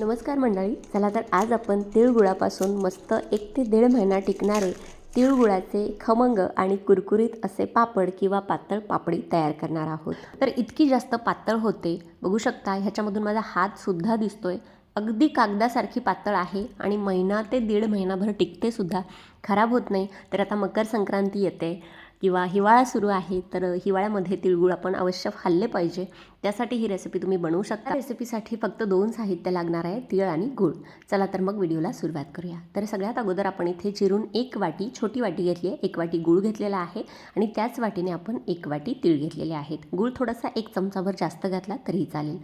नमस्कार मंडळी चला तर आज आपण तिळगुळापासून मस्त एक ते दीड महिना टिकणारे तिळगुळाचे खमंग आणि कुरकुरीत असे पापड किंवा पातळ पापडी तयार करणार आहोत. तर इतकी जास्त पातळ होते बघू शकता ह्याच्यामधून माझा हातसुद्धा दिसतोय. अगदी कागदासारखी पातळ आहे आणि महिना ते दीड महिनाभर टिकते सुद्धा खराब होत नाही तर आता मकर संक्रांती येते. किंवा हिवाळा सुरू आहे तर हिवाळ्यामध्ये तिळगुळ आपण अवश्य खाल्ले पाहिजे. त्यासाठी ही रेसिपी तुम्ही बनवू शकता. रेसिपीसाठी फक्त दोन साहित्य लागणार आहे तिळ आणि गूळ. चला तर मग व्हिडिओला सुरुवात करूया. तर सगळ्यात अगोदर आपण इथे चिरून एक वाटी छोटी वाटी घेतली आहे. एक वाटी गूळ घेतलेला आहे आणि त्याच वाटीने आपण एक वाटी तीळ घेतलेले आहेत. गूळ थोडासा एक चमचाभर जास्त घातला तरीही चालेल.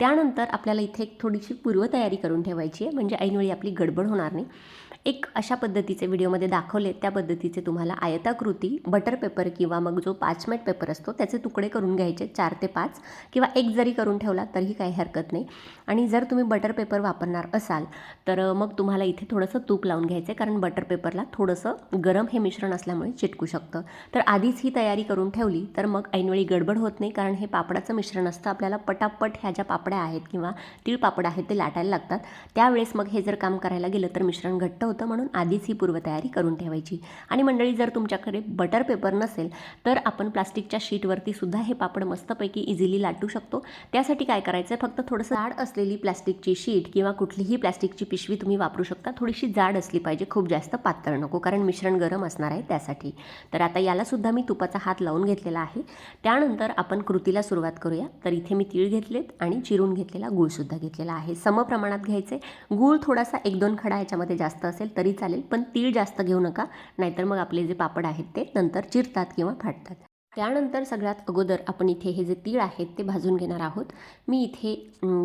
त्यानंतर आपल्याला इथे एक थोडीशी पूर्वतयारी करून ठेवायची आहे. म्हणजे ऐनवेळी आपली गडबड होणार नाही. एक अशा पद्धतीचे व्हिडिओमध्ये दाखवले. त्या पद्धतीचे तुम्हाला आयताकृती बटर पेपर किंवा मग जो पाचमेट पेपर असतो त्याचे तुकडे करून घ्यायचे चार ते पाच. किंवा एक जरी करून ठेवला तरीही काही हरकत नाही. आणि जर तुम्ही बटर पेपर वापरणार असाल तर मग तुम्हाला इथे थोडंसं तूप लावून घ्यायचं आहे कारण बटर पेपरला थोडंसं गरम हे मिश्रण असल्यामुळे चिटकू शकतं. तर आधीच ही तयारी करून ठेवली तर मग ऐनवेळी गडबड होत नाही. कारण हे पापडाचं मिश्रण असतं. आपल्याला पटापट ह्या ज्या पापड्या आहेत किंवा तिळपापड आहेत ते लाटायला लागतात. त्यावेळेस मग हे जर काम करायला गेलं तर मिश्रण घट्ट होतं म्हणून आधीच ही पूर्वतयारी करून ठेवायची. आणि मंडळी जर तुमच्याकडे बटर पेपर नसेल तर आपण प्लास्टिकच्या शीटवरती सुद्धा हे पापड मस्तपैकी इझिली लाटू शकतो. त्यासाठी काय करायचं आहे फक्त थोडंसं जाड असलेली प्लास्टिकची शीट किंवा कुठलीही प्लास्टिकची पिशवी तुम्ही वापरू शकता. थोडीशी जाड असली पाहिजे. खूप जास्त पातळ नको कारण मिश्रण गरम असणार आहे त्यासाठी. तर आता यालासुद्धा मी तुपाचा हात लावून घेतलेला आहे. त्यानंतर आपण कृतीला सुरुवात करूया. तर इथे मी तीळ घेतलेत आणि चिरून घेतलेला गूळसुद्धा घेतलेला आहे. समप्रमाणात घ्यायचे. गूळ थोडासा एक दोन खडा याच्यामध्ये जास्त असेल तरी चालेल पण तीळ जास्त घेऊ नका. नाहीतर मग आपले जे पापड आहेत ते नंतर चिरतात किंवा फाटतात. त्यानंतर सगळ्यात अगोदर आपण इथे हे जे तीळ आहेत ते भाजून घेणार आहोत. मी इथे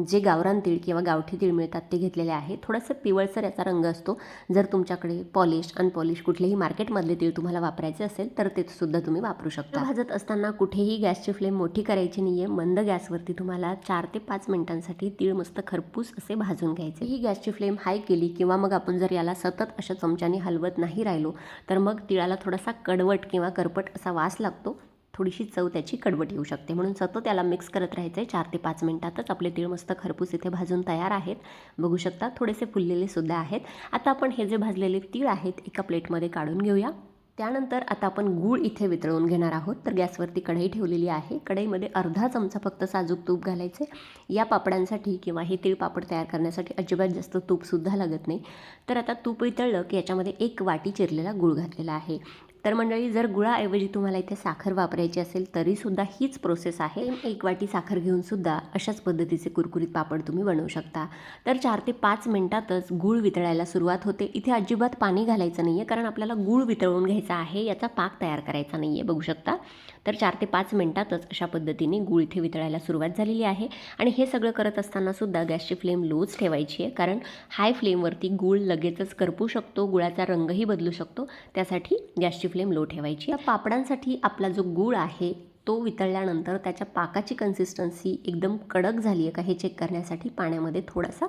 जे गावरान तीळ किंवा गावठी तीळ मिळतात ते घेतलेले आहे. थोडंसं पिवळसर याचा रंग असतो. जर तुमच्याकडे पॉलिश अनपॉलिश कुठलेही मार्केटमधले तीळ तुम्हाला वापरायचे असेल तर ते सुद्धा तुम्ही वापरू शकता. भाजत असताना कुठेही गॅसची फ्लेम मोठी करायची नाही आहे मंद गॅसवरती तुम्हाला चार ते पाच मिनिटांसाठी तीळ मस्त खरपूस असे भाजून घ्यायचे. ही गॅसची फ्लेम हाय केली किंवा मग आपण जर याला सतत अशा चमच्याने हलवत नाही राहिलो तर मग तिळाला थोडासा कडवट किंवा करपट असा वास लागतो. थोडीशी चव त्याची कडवट येऊ शकते. म्हणून सतत त्याला मिक्स करत राहायचं आहे चार ते पाच मिनटातच आपले तीळ मस्त खरपूस इथे भाजून तयार आहेत. बघू शकता थोडेसे फुललेले सुद्धा आहेत. आता आपण हे जे भाजलेले तीळ आहेत एका प्लेटमध्ये काढून घेऊया. त्यानंतर आता आपण गूळ इथे वितळवून घेणार आहोत. तर गॅसवरती कढई ठेवलेली आहे. कढईमध्ये अर्धा चमचा फक्त साजूक तूप घालायचे. या पापडांसाठी किंवा हे तीळ पापड तयार करण्यासाठी अजिबात जास्त तूपसुद्धा लागत नाही. तर आता तूप वितळलं की याच्यामध्ये एक वाटी चिरलेला गूळ घातलेला आहे. तर मंडळी जर गुळाऐवजी तुम्हाला इथे साखर वापरायची असेल तरीसुद्धा हीच प्रोसेस आहे. एक वाटी साखर घेऊनसुद्धा अशाच पद्धतीचे कुरकुरीत पापड तुम्ही बनवू शकता. तर चार ते पाच मिनटातच गूळ वितळायला सुरुवात होते. इथे अजिबात पाणी घालायचं नाही आहे कारण आपल्याला गूळ वितळवून घ्यायचा आहे याचा पाक तयार करायचा नाही आहे बघू शकता. तर चार ते पाच मिनटातच अशा पद्धतीने गूळ इथे वितळायला सुरुवात झालेली आहे. आणि हे सगळं करत असतानासुद्धा गॅसची फ्लेम लोच ठेवायची आहे कारण हाय फ्लेमवरती गूळ लगेचच करपू शकतो गुळाचा रंगही बदलू शकतो. त्यासाठी गॅसची फ्लेम लो ठेवायची. या पापडांसाठी आपला जो गूळ आहे तो वितळल्यानंतर त्याच्या पाकाची कन्सिस्टन्सी एकदम कडक झाली आहे का हे चेक करण्यासाठी पाण्यामध्ये थोडासा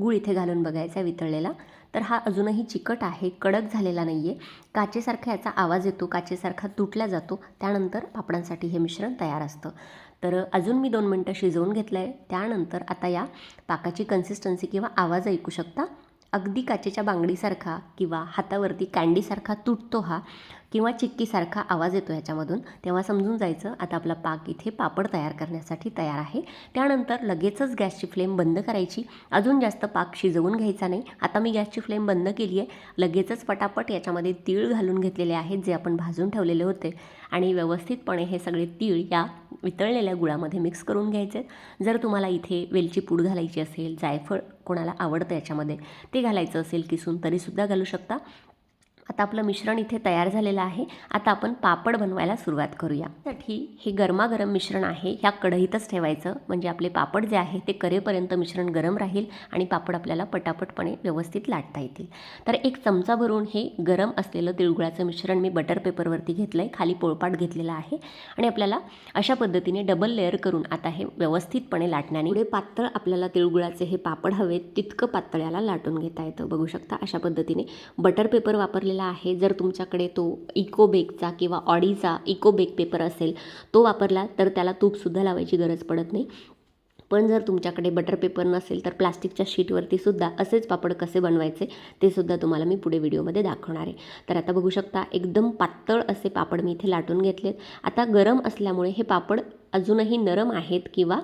गूळ इथे घालून बघायचा वितळलेला. तर हा अजूनही चिकट आहे कडक झालेला नाही आहे काचेसारखा याचा आवाज येतो काचेसारखा तुटला जातो त्यानंतर पापडांसाठी हे मिश्रण तयार असतं. तर अजून मी दोन मिनटं शिजवून घेतलं आहे त्यानंतर आता या पाकाची कन्सिस्टन्सी किंवा आवाज ऐकू शकता. अगदी काचेच्या बांगडीसारखा किंवा हातावरती कँडीसारखा तुटतो हा किंवा चिक्कीसारखा आवाज येतो ह्याच्यामधून तेव्हा समजून जायचं आता आपला पाक इथे पापड तयार करण्यासाठी तयार आहे. त्यानंतर लगेचच गॅसची फ्लेम बंद करायची. अजून जास्त पाक शिजवून घ्यायचा नाही. आता मी गॅसची फ्लेम बंद केली आहे लगेचच पटापट याच्यामध्ये तीळ घालून घेतलेले आहेत जे आपण भाजून ठेवलेले होते. आणि व्यवस्थितपणे हे सगळे तीळ या वितळलेल्या गुळामध्ये मिक्स करून घ्यायचे. जर तुम्हाला इथे वेलची पूड घालायची असेल जायफळ कोणाला आवडतं याच्यामध्ये ते घालायचं असेल किसून तरीसुद्धा घालू शकता. आता आपलं मिश्रण इथे तयार झालेलं आहे. आता आपण पापड बनवायला सुरुवात करूया. त्यासाठी हे गरमागरम मिश्रण आहे. ह्या कढईतच ठेवायचं. म्हणजे आपले पापड जे आहे ते करेपर्यंत मिश्रण गरम राहील आणि पापड आपल्याला पटापटपणे व्यवस्थित लाटता येतील. तर एक चमचा भरून हे गरम असलेलं तिळगुळाचं मिश्रण मी बटर पेपरवरती घेतलं आहे खाली पोळपाट घेतलेला आहे. आणि आपल्याला अशा पद्धतीने डबल लेअर करून आता हे व्यवस्थितपणे लाटण्याने पुढे पातळ आपल्याला तिळगुळाचे हे पापड हवेत तितकं पातळ्याला लाटून घेता येतं. बघू शकता अशा पद्धतीने बटर पेपर वापरलेलं आहे. जर तुमच्याकडे तो इकोबेगचा किंवा ऑडीचा इकोबेग पेपर असेल तो वापरला तर त्याला तूपसुद्धा लावायची गरज पडत नाही. पण जर तुमच्याकडे बटर पेपर नसेल तर प्लास्टिकच्या शीटवरती सुद्धा असेच पापड कसे बनवायचे ते सुद्धा तुम्हाला मी पुढे व्हिडिओमध्ये दाखवणार आहे. तर आता बघू शकता एकदम पातळ असे पापड मी इथे लाटून घेतलेत. आता गरम असल्यामुळे हे पापड अजूनही नरम आहेत किंवा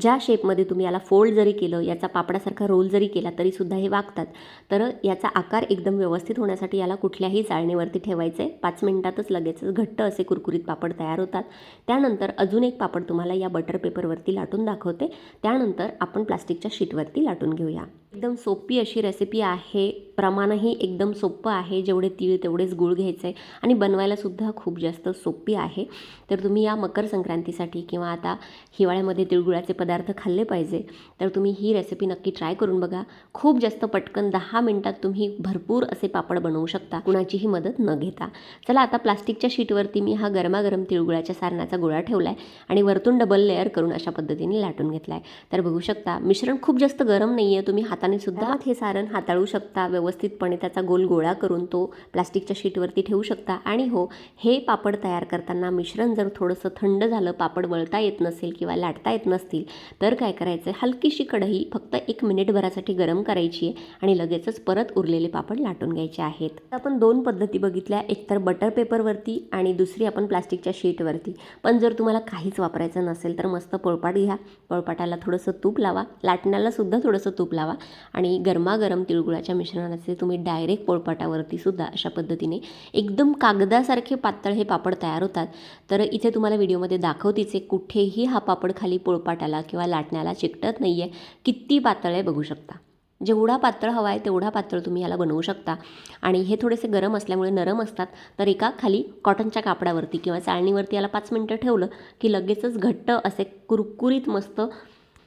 ज्या शेपमध्ये तुम्ही याला फोल्ड जरी केलं याचा पापडासारखा रोल जरी केला तरीसुद्धा हे वागतात. तर याचा आकार एकदम व्यवस्थित होण्यासाठी याला कुठल्याही चाळणीवरती ठेवायचं आहे पाच मिनिटातच लगेचच घट्ट असे कुरकुरीत पापड तयार होतात. त्यानंतर अजून एक पापड तुम्हाला या बटर पेपरवरती लाटून दाखवते. त्यानंतर आपण प्लास्टिकच्या शीटवरती लाटून घेऊया. एकदम सोपी अशी रेसिपी आहे. प्रमाणही एकदम सोपं आहे. जेवढे तीळ तेवढेच गूळ घ्यायचं आहे आणि बनवायलासुद्धा खूप जास्त सोपी आहे. तर तुम्ही या मकर संक्रांतीसाठी किंवा आता हिवाळ्यामध्ये तिळगुळाचे पदार्थ खाल्ले पाहिजे तर तुम्ही ही रेसिपी नक्की ट्राय करून बघा. खूप जास्त पटकन दहा मिनटात तुम्ही भरपूर असे पापड बनवू शकता. कुणाचीही मदत न घेता. चला आता प्लास्टिकच्या शीटवरती मी हा गरमागरम तिळगुळाच्या सारणाचा गोळा ठेवला आहे आणि वरतून डबल लेअर करून अशा पद्धतीने लाटून घेतला आहे तर बघू शकता मिश्रण खूप जास्त गरम नाही आहे तुम्ही हाताने सुद्धा हे सारण हाताळू शकता. व्यवस्थितपणे त्याचा गोल गोळा करून तो प्लास्टिकच्या शीटवरती ठेवू शकता. आणि हो हे पापड तयार करताना मिश्रण जर थोडंसं थंड झालं पापड वळता येत नसेल किंवा लाटता येत नसतील तर काय करायचं? आहे हलकीशी कढई फक्त एक मिनिटभरासाठी गरम करायची आहे आणि लगेचच परत उरलेले पापड लाटून घ्यायचे आहेत. आपण दोन पद्धती बघितल्या एकतर बटर पेपरवरती आणि दुसरी आपण प्लास्टिकच्या शीटवरती. पण जर तुम्हाला काहीच वापरायचं नसेल तर मस्त पोळपाट घ्या. पोळपाटाला थोडंसं तूप लावा. लाटण्यालासुद्धा थोडंसं तूप लावा. आणि गरमागरम तिळगुळाच्या मिश्रणाचे तुम्ही डायरेक्ट पोळपाटावरती सुद्धा अशा पद्धतीने एकदम कागदासारखे पातळ हे पापड तयार होतात. तर इथे तुम्हाला व्हिडिओमध्ये दाखवतीचे कुठेही हा पापड खाली पोळपाटाला किंवा लाटण्याला चिकटत नाही आहे किती पातळ आहे बघू शकता. जेवढा पातळ हवा आहे तेवढा पातळ तुम्ही याला बनवू शकता. आणि हे थोडेसे गरम असल्यामुळे नरम असतात. तर एका खाली कॉटनच्या कापडावरती किंवा चाळणीवरती याला पाच मिनटं ठेवलं की लगेचच घट्ट असे कुरकुरीत मस्त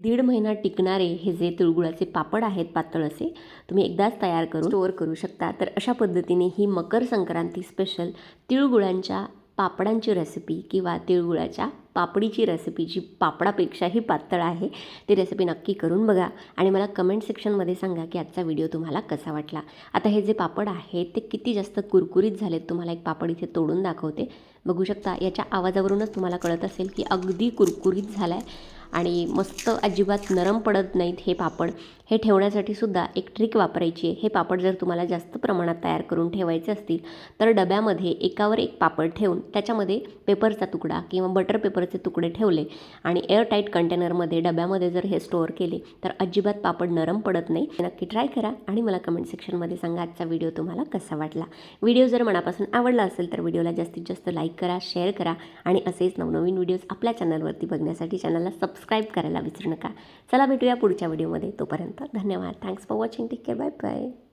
दीड महिना टिकणारे हे जे तिळगुळाचे पापड आहेत पातळ असे तुम्ही एकदाच तयार करून स्टोअर करू शकता. तर अशा पद्धतीने ही मकर संक्रांती स्पेशल तिळगुळांच्या पापडांची रेसिपी किंवा तिळगुळाच्या पापडीची रेसिपी जी पापडापेक्षाही पातळ आहे ती रेसिपी नक्की करून बघा आणि मला कमेंट सेक्शनमध्ये सांगा की आजचा व्हिडिओ तुम्हाला कसा वाटला. आता हे जे पापड आहेत ते किती जास्त कुरकुरीत झालेत तुम्हाला एक पापड इथे तोडून दाखवते. बघू शकता याच्या आवाजावरूनच तुम्हाला कळत असेल की अगदी कुरकुरीत झाला आहे आणि मस्त अजिबात नरम पडत नाहीत हे पापड. हे ठेवण्यासाठी सुद्धा एक ट्रिक वापरायची आहे. हे पापड जर तुम्हाला जास्त प्रमाणात तयार करून ठेवायचे असतील तर डब्यामध्ये एकावर एक पापड ठेवून त्याच्यामध्ये पेपरचा तुकडा किंवा बटर पेपरचे तुकडे ठेवले आणि एअरटाईट कंटेनरमध्ये डब्यामध्ये जर हे स्टोअर केले तर अजिबात पापड नरम पडत नाही. नक्की ट्राय करा आणि मला कमेंट सेक्शनमध्ये सांगा आजचा व्हिडिओ तुम्हाला कसा वाटला. व्हिडिओ जर मनापासून आवडला असेल तर व्हिडिओला जास्तीत जास्त लाईक करा शेअर करा आणि असेच नवनवीन व्हिडिओज आपल्या चॅनलवरती बघण्यासाठी चॅनलला सब सबस्क्राईब करायला विसरू नका. चला भेटूया पुढच्या व्हिडिओमध्ये तोपर्यंत धन्यवाद. Thanks for watching take care bye bye